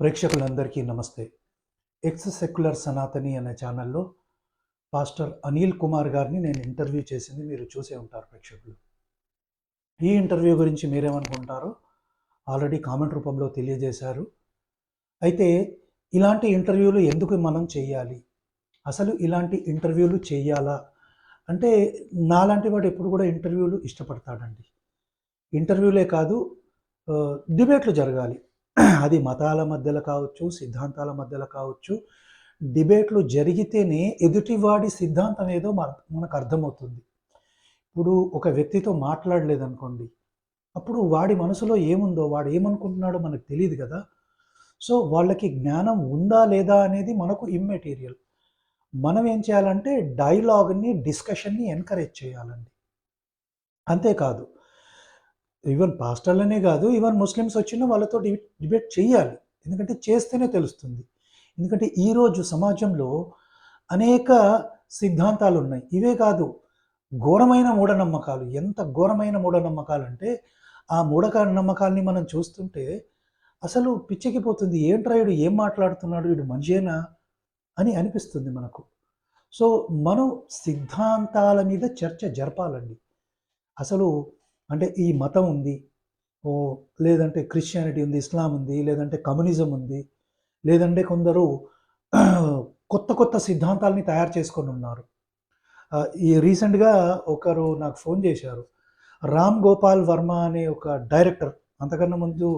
ప్రేక్షకులందరికీ నమస్తే. X secular Sanatani అనే ఛానల్లో పాస్టర్ అనిల్ కుమార్ గారిని నేను ఇంటర్వ్యూ చేసింది మీరు చూసే ఉంటారు ప్రేక్షకులు. ఈ ఇంటర్వ్యూ గురించి మీరేమనుకుంటారో ఆల్రెడీ కామెంట్ రూపంలో తెలియజేశారు. అయితే ఇలాంటి ఇంటర్వ్యూలు ఎందుకు మనం చేయాలి? అసలు ఇలాంటి ఇంటర్వ్యూలు చేయాలా? అంటే నాలాంటి వాడు ఎప్పుడు కూడా ఇంటర్వ్యూలు ఇష్టపడతాడండి. ఇంటర్వ్యూలే కాదు డిబేట్లు జరగాలి. అది మతాల మధ్యలో కావచ్చు సిద్ధాంతాల మధ్యలో కావచ్చు డిబేట్లు జరిగితేనే ఎదుటివాడి సిద్ధాంతం ఏదో మనకు అర్థమవుతుంది. ఇప్పుడు ఒక వ్యక్తితో మాట్లాడలేదనుకోండి అప్పుడు వాడి మనసులో ఏముందో వాడు ఏమనుకుంటున్నాడో మనకు తెలియదు కదా. సో వాళ్ళకి జ్ఞానం ఉందా లేదా అనేది మనకు ఇమ్మెటీరియల్ మనం ఏం చేయాలంటే డైలాగ్ని డిస్కషన్ని ఎంకరేజ్ చేయాలండి. అంతేకాదు ఈవెన్ పాస్టర్లనే కాదు ఈవెన్ ముస్లిమ్స్ వచ్చిన వాళ్ళతో డిబేట్ చేయాలి ఎందుకంటే చేస్తేనే తెలుస్తుంది. ఎందుకంటే ఈరోజు సమాజంలో అనేక సిద్ధాంతాలు ఉన్నాయి ఇవే కాదు ఘోరమైన మూఢనమ్మకాలు. ఎంత ఘోరమైన మూఢనమ్మకాలు అంటే ఆ మూఢ నమ్మకాల్ని మనం చూస్తుంటే అసలు పిచ్చెక్కిపోతుంది. ఏంట్రా వీడు? ఏం మాట్లాడుతున్నాడు? వీడు మనిషేనా? అని అనిపిస్తుంది మనకు. సో మనం సిద్ధాంతాల మీద చర్చ జరపాలండి. అసలు అంటే ఈ మతం ఉంది. ఓ లేదంటే క్రిస్టియానిటీ ఉంది ఇస్లాం ఉంది లేదంటే కమ్యూనిజం ఉంది లేదంటే కొందరు కొత్త కొత్త సిద్ధాంతాలని తయారు చేసుకొని ఉన్నారు. ఈ రీసెంట్గా ఒకరు నాకు ఫోన్ చేశారు. రామ్ గోపాల్ వర్మ అనే ఒక డైరెక్టర్ అంతకన్నా ముందు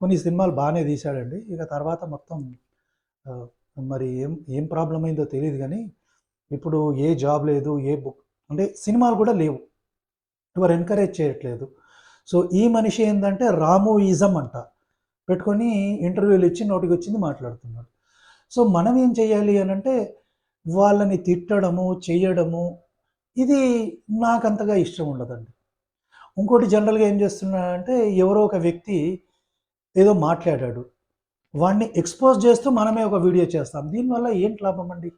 కొన్ని సినిమాలు బాగానే తీశాడండి. ఇక తర్వాత మొత్తం మరి ఏం ఏం ప్రాబ్లం అయిందో తెలియదు కానీ ఇప్పుడు ఏ జాబ్ లేదు ఏ బుక్ అంటే సినిమాలు కూడా లేవు. ఎవరు ఎంకరేజ్ చేయట్లేదు. సో ఈ మనిషి ఏంటంటే రాము ఈజం అంట. పెట్టుకొని ఇంటర్వ్యూలు ఇచ్చి నోటికి వచ్చింది మాట్లాడుతున్నాడు. సో మనం ఏం చేయాలి అని అంటే వాళ్ళని తిట్టడము చేయడము ఇది నాకు అంతగా ఇష్టం ఉండదండి. ఇంకోటి జనరల్గా ఏం చేస్తున్నాడంటే ఎవరో ఒక వ్యక్తి ఏదో మాట్లాడాడు. వాడిని ఎక్స్పోజ్ చేస్తూ మనమే ఒక వీడియో చేస్తాం. దీనివల్ల ఏంటి లాభం అండి?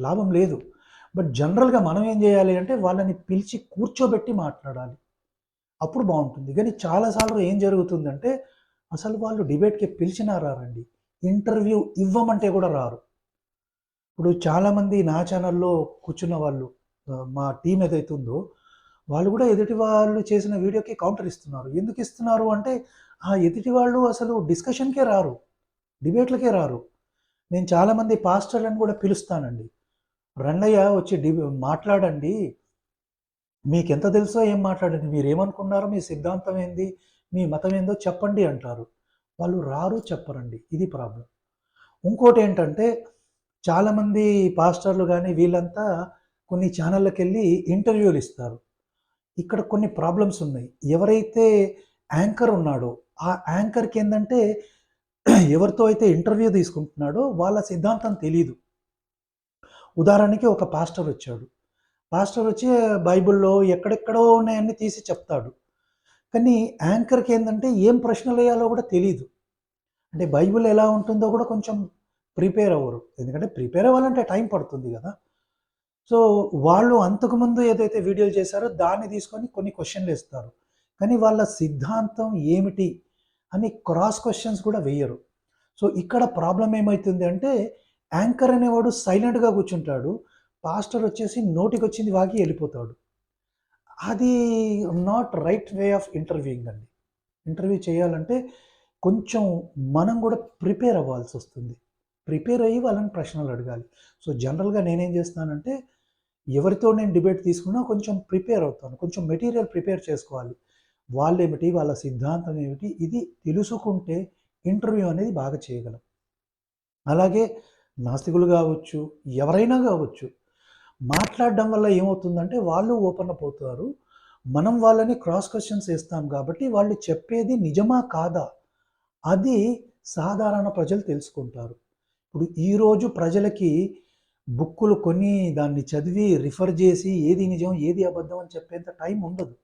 లాభం లేదు. బట్ జనరల్గా మనం ఏం చేయాలి అంటే వాళ్ళని పిలిచి కూర్చోబెట్టి మాట్లాడాలి. అప్పుడు బాగుంటుంది. కానీ చాలాసార్లు ఏం జరుగుతుందంటే అసలు వాళ్ళు డిబేట్కి పిలిచినా రారండి. ఇంటర్వ్యూ ఇవ్వమంటే కూడా రారు. ఇప్పుడు చాలామంది నా ఛానల్లో కూర్చున్న వాళ్ళు మా టీం ఏదైతే ఉందో వాళ్ళు కూడా ఎదుటి వాళ్ళు చేసిన వీడియోకి కౌంటర్ ఇస్తున్నారు. ఎందుకు ఇస్తున్నారు అంటే ఆ ఎదుటి వాళ్ళు అసలు డిస్కషన్కే రారు. డిబేట్లకే రారు. నేను చాలామంది పాస్టర్లను కూడా పిలుస్తానండి. రండయ్య వచ్చి డి మాట్లాడండి. మీకు ఎంత తెలుసో ఏం మాట్లాడండి. మీరు ఏమనుకున్నారో మీ సిద్ధాంతం ఏంది మీ మతం ఏందో చెప్పండి అంటారు. వాళ్ళు రారు చెప్పరండి. ఇది ప్రాబ్లం. ఇంకోటి ఏంటంటే చాలామంది పాస్టర్లు కానీ వీళ్ళంతా కొన్ని ఛానళ్ళకి వెళ్ళి ఇంటర్వ్యూలు ఇస్తారు. ఇక్కడ కొన్ని ప్రాబ్లమ్స్ ఉన్నాయి. ఎవరైతే యాంకర్ ఉన్నాడో ఆ యాంకర్కి ఏంటంటే ఎవరితో అయితే ఇంటర్వ్యూ తీసుకుంటున్నాడో వాళ్ళ సిద్ధాంతం తెలీదు. ఉదాహరణకి ఒక పాస్టర్ వచ్చాడు. పాస్టర్ వచ్చి బైబిల్లో ఎక్కడెక్కడో ఉన్నాయన్నీ తీసి చెప్తాడు. కానీ యాంకర్కి ఏంటంటే ఏం ప్రశ్నలు వేయాలో కూడా తెలియదు అంటే బైబిల్ ఎలా ఉంటుందో కూడా కొంచెం ప్రిపేర్ అవ్వరు. ఎందుకంటే ప్రిపేర్ అవ్వాలంటే టైం పడుతుంది కదా. సో వాళ్ళు అంతకుముందు ఏదైతే వీడియోలు చేశారో దాన్ని తీసుకొని కొన్ని క్వశ్చన్లు వేస్తారు. కానీ వాళ్ళ సిద్ధాంతం ఏమిటి అని క్రాస్ క్వశ్చన్స్ కూడా వేయరు. సో ఇక్కడ ప్రాబ్లం ఏమవుతుంది అంటే యాంకర్ అనేవాడు సైలెంట్గా కూర్చుంటాడు. పాస్టర్ వచ్చేసి నోటికి వచ్చింది వాకి వెళ్ళిపోతాడు. అది not right way of interviewing అండి. ఇంటర్వ్యూ చేయాలంటే కొంచెం మనం కూడా ప్రిపేర్ అవ్వాల్సి వస్తుంది. ప్రిపేర్ అయ్యి వాళ్ళని ప్రశ్నలు అడగాలి. సో జనరల్గా నేనేం చేస్తానంటే ఎవరితో నేను డిబేట్ తీసుకున్నా కొంచెం ప్రిపేర్ అవుతాను. కొంచెం మెటీరియల్ ప్రిపేర్ చేసుకోవాలి. వాళ్ళు ఏమిటి వాళ్ళ సిద్ధాంతం ఏమిటి? ఇది తెలుసుకుంటే ఇంటర్వ్యూ అనేది బాగా చేయగలం. అలాగే నాస్తికులు కావచ్చు ఎవరైనా కావచ్చు మాట్లాడడం వల్ల ఏమవుతుందంటే వాళ్ళు ఓపెన్ అప్ అవుతారు. మనం వాళ్ళని క్రాస్ క్వశ్చన్స్ వేస్తాం కాబట్టి వాళ్ళు చెప్పేది నిజమా కాదా అది సాధారణ ప్రజలు తెలుసుకుంటారు. ఇప్పుడు ఈరోజు ప్రజలకి బుక్కులు కొని దాన్ని చదివి రిఫర్ చేసి ఏది నిజం ఏది అబద్ధం అని చెప్పేంత టైం ఉండదు.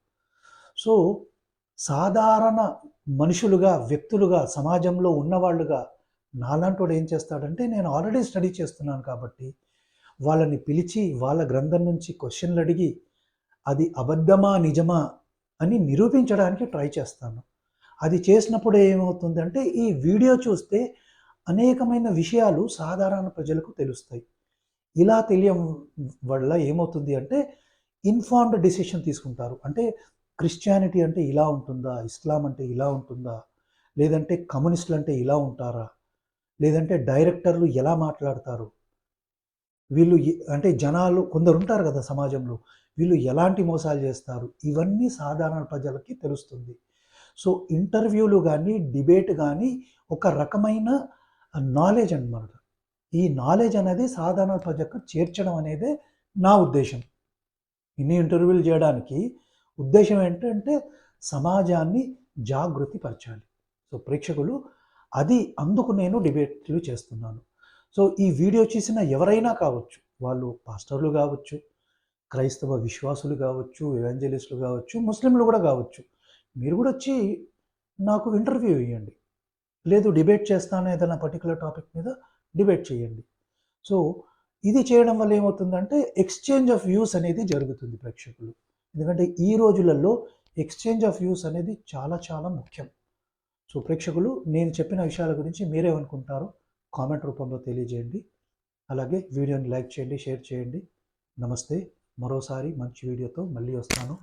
సో సాధారణ మనుషులుగా వ్యక్తులుగా సమాజంలో ఉన్నవాళ్ళుగా నాలాంటి ఏం చేస్తాడంటే నేను ఆల్రెడీ స్టడీ చేస్తున్నాను కాబట్టి వాళ్ళని పిలిచి వాళ్ళ గ్రంథం నుంచి క్వశ్చన్లు అడిగి అది అబద్ధమా నిజమా అని నిరూపించడానికి ట్రై చేస్తాను. అది చేసినప్పుడు ఏమవుతుంది అంటే ఈ వీడియో చూస్తే అనేకమైన విషయాలు సాధారణ ప్రజలకు తెలుస్తాయి. ఇలా తెలియం వల్ల ఏమవుతుంది అంటే ఇన్ఫార్మ్డ్ డిసిషన్ తీసుకుంటారు. అంటే క్రిస్టియానిటీ అంటే ఇలా ఉంటుందా? ఇస్లాం అంటే ఇలా ఉంటుందా? లేదంటే కమ్యూనిస్టులు అంటే ఇలా ఉంటారా? లేదంటే డైరెక్టర్లు ఎలా మాట్లాడతారు? వీళ్ళు అంటే జనాలు కొందరు ఉంటారు కదా సమాజంలో వీళ్ళు ఎలాంటి మోసాలు చేస్తారు? ఇవన్నీ సాధారణ ప్రజలకి తెలుస్తుంది. సో ఇంటర్వ్యూలు కానీ డిబేట్ కానీ ఒక రకమైన నాలెడ్జ్ అనమాట ఈ నాలెడ్జ్ అనేది సాధారణ ప్రజలకు చేర్చడం అనేదే నా ఉద్దేశం. ఇన్ని ఇంటర్వ్యూలు చేయడానికి ఉద్దేశం ఏంటంటే సమాజాన్ని జాగృతి పరచాలి. సో ప్రేక్షకులు అది అందుకు నేను డిబేట్లు చేస్తున్నాను. సో ఈ వీడియో చూసిన ఎవరైనా కావచ్చు వాళ్ళు పాస్టర్లు కావచ్చు క్రైస్తవ విశ్వాసులు కావచ్చు ఎవాంజలిస్టులు కావచ్చు ముస్లింలు కూడా కావచ్చు మీరు కూడా వచ్చి నాకు ఇంటర్వ్యూ ఇవ్వండి లేదు డిబేట్ చేస్తాను ఏదైనా పర్టికులర్ టాపిక్ మీద డిబేట్ చేయండి. సో ఇది చేయడం వల్ల ఏమవుతుందంటే ఎక్స్చేంజ్ ఆఫ్ వ్యూస్ అనేది జరుగుతుంది ప్రేక్షకులు. ఎందుకంటే ఈ రోజులలో ఎక్స్చేంజ్ ఆఫ్ వ్యూస్ అనేది చాలా చాలా ముఖ్యం. సో ప్రేక్షకులు నేను చెప్పిన విషయాల గురించి మీరేమనుకుంటారో కామెంట్ రూపంలో తెలియజేయండి. అలాగే వీడియోని లైక్ చేయండి షేర్ చేయండి. నమస్తే. మరోసారి మంచి వీడియోతో మళ్ళీ వస్తాను.